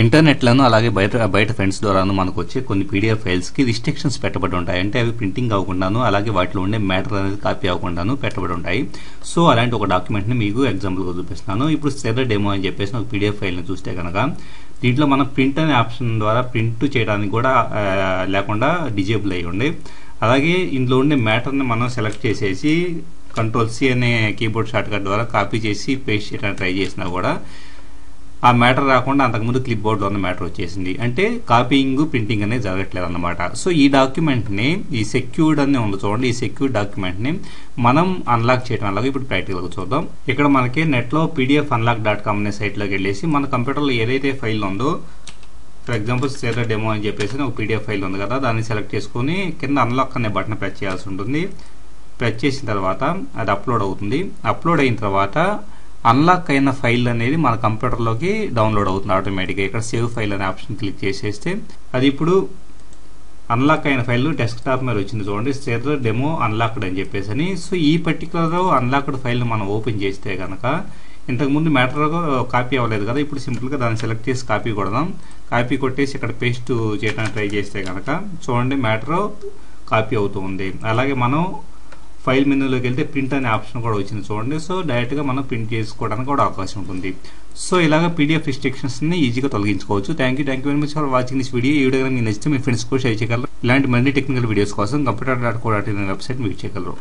ఇంటర్నెట్లను అలాగే బయట బయట ఫ్రెండ్స్ ద్వారాను మనకు వచ్చే కొన్ని పీడిఎఫ్ ఫైల్స్కి రిస్ట్రిక్షన్స్ పెట్టబడి ఉంటాయి అంటే అవి ప్రింటింగ్ అవ్వకుండాను అలాగే వాటిలో ఉండే మ్యాటర్ అనేది కాపీ అవ్వకుండాను పెట్టబడి ఉంటాయి సో అలాంటి ఒక డాక్యుమెంట్ని మీకు ఎగ్జాంపుల్గా చూపిస్తున్నాను. ఇప్పుడు సెర్ర డెమో అని చెప్పేసి ఒక పీడిఎఫ్ ఫైల్ని చూస్తే కనుక దీంట్లో మనం ప్రింట్ అనే ఆప్షన్ ద్వారా ప్రింట్ చేయడానికి కూడా లేకుండా డిజేబుల్ అయ్యి ఉండే. అలాగే ఇందులో ఉండే మ్యాటర్ని మనం సెలెక్ట్ చేసేసి కంట్రోల్ సి అనే కీబోర్డ్ షార్ట్కట్ ద్వారా కాపీ చేసి పేస్ట్ చేయడానికి ట్రై చేసినా కూడా ఆ మ్యాటర్ రాకుండా అంతకుముందు క్లిప్ బోర్డులో ఉన్న మ్యాటర్ వచ్చేసింది. అంటే కాపీయింగ్ ప్రింటింగ్ అనేది జరగట్లేదు అనమాట సో ఈ డాక్యుమెంట్ని ఈ సెక్యూర్డ్ అని ఉంది చూడండి ఈ సెక్యూర్డ్ డాక్యుమెంట్ని మనం అన్లాక్ చేయడం అలాగే ఇప్పుడు ప్రాక్టికల్గా చూద్దాం. ఇక్కడ మనకి నెట్లో పీడిఎఫ్ అన్లాక్ డాట్ కామ్ అనే సైట్లోకి వెళ్ళేసి మన కంప్యూటర్లో ఏదైతే ఫైల్ ఉందో ఫర్ ఎగ్జాంపుల్ సేర్ డెమో అని చెప్పేసి ఒక పీడిఎఫ్ ఫైల్ ఉంది కదా దాన్ని సెలెక్ట్ చేసుకొని కింద అన్లాక్ అనే బటన్ ప్రెస్ చేయాల్సి ఉంటుంది. ప్రెస్ చేసిన తర్వాత అది అప్లోడ్ అవుతుంది. అప్లోడ్ అయిన తర్వాత అన్లాక్ అయిన ఫైల్ అనేది మన కంప్యూటర్లోకి డౌన్లోడ్ అవుతుంది ఆటోమేటిక్గా ఇక్కడ సేవ్ ఫైల్ అనే ఆప్షన్ క్లిక్ చేసేస్తే అది ఇప్పుడు అన్లాక్ అయిన ఫైల్ డెస్క్టాప్ మీద వచ్చింది చూడండి. సేర్ డెమో అన్లాక్డ్ అని చెప్పేసి అని సో ఈ పర్టికులర్ అన్లాక్డ్ ఫైల్ని మనం ఓపెన్ చేస్తే కనుక ఇంతకుముందు మ్యాటర్ కాపీ అవ్వలేదు కదా. ఇప్పుడు సింపుల్గా దాన్ని సెలెక్ట్ చేసి కాపీ కొడదాం. కాపీ కొట్టేసి ఇక్కడ పేస్ట్ చేయడానికి ట్రై చేస్తే కనుక చూడండి మ్యాటర్ కాపీ అవుతూ ఉంది. అలాగే మనం ఫైల్ మెనూలోకి వెళ్తే ప్రింట్ అనే ఆప్షన్ కూడా వచ్చింది చూడండి. సో డైరెక్ట్గా మనం ప్రింట్ చేసుకోవడానికి కూడా అవకాశం ఉంటుంది. సో ఇలాగ పీడిఎఫ్ రిస్ట్రిక్షన్స్ని ఈజీగా తొలగించుకోవచ్చు. Thank you thank you very much for watching this video ఈ వీడియో మీకు నచ్చితే మీ ఫ్రెండ్స్ కూడా షేర్ చేయగలరు. ఇలాంటి మరిన్ని టెక్నికల్ వీడియోస్ కోసం computer dot co dot in website మీకు చేయగలరు.